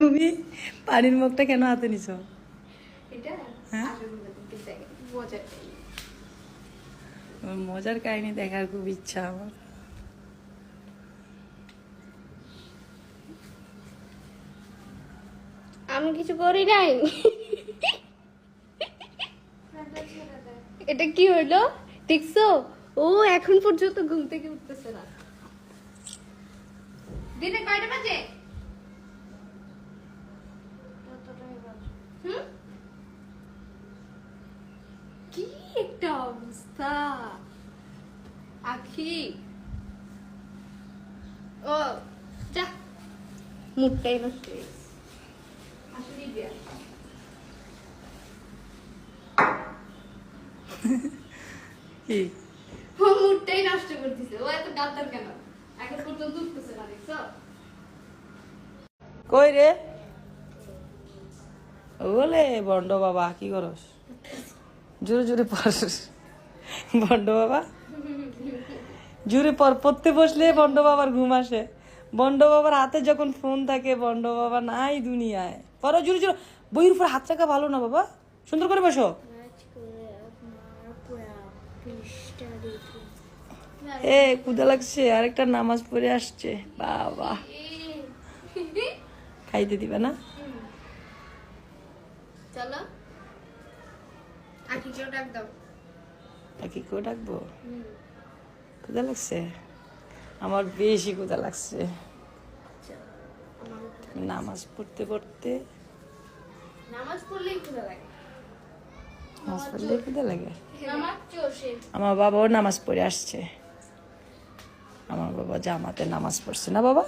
তুমি পানির মুখটা কেন হাতে নিছো? হ্যাঁ? মজার কাহিনী দেখার খুব ইচ্ছা আমার। আমি কিছু করি নাই। এটা কি হলো? দেখছ? ও এখন পর্যন্ত ঘুম থেকে উঠতেছে না। দিনে কয়টা বাজে? কি একটা অবস্থা? আখি। ও যা। মুখটাই নষ্ট গেছে। আসলেই বিয়া কি? ও মুডটাই নষ্ট করতেছে। ও এত গাদ্দার কেন? এখন পর্যন্ত উঠতেছে না দেখছ? কই রে? বলে বন্ড বাবা কি করস? জোরে জোরে পড় বন্ড বাবা। জোরে পর পড়তে বসলে বন্ড বাবার ঘুম আসে। বন্ড বাবার হাতে যখন ফোন থাকে, বন্ড বাবা নাই দুনিয়ায়। পড়ো, জোরে জোরে। বইয়ের উপর হাত রাখা ভালো না বাবা? সুন্দর করে বসো। এ কুদা লাগছে, আরেকটা নামাজ পড়ে আসছে। বাবা। খাইতে দিবে না? চলো। নাকি কেউ ডাকবো? ক্ষুদা লাগছে? আমার বেশি ক্ষুদা লাগছে। নামাজ পড়তে পড়তে নামাজ পড়লেই ক্ষুধা লাগে। নামাজ পড়লে ক্ষুদা লাগে? আমার বাবাও নামাজ পড়ে আসছে। আমার বাবা জামাতে নামাজ পড়ছে না বাবা?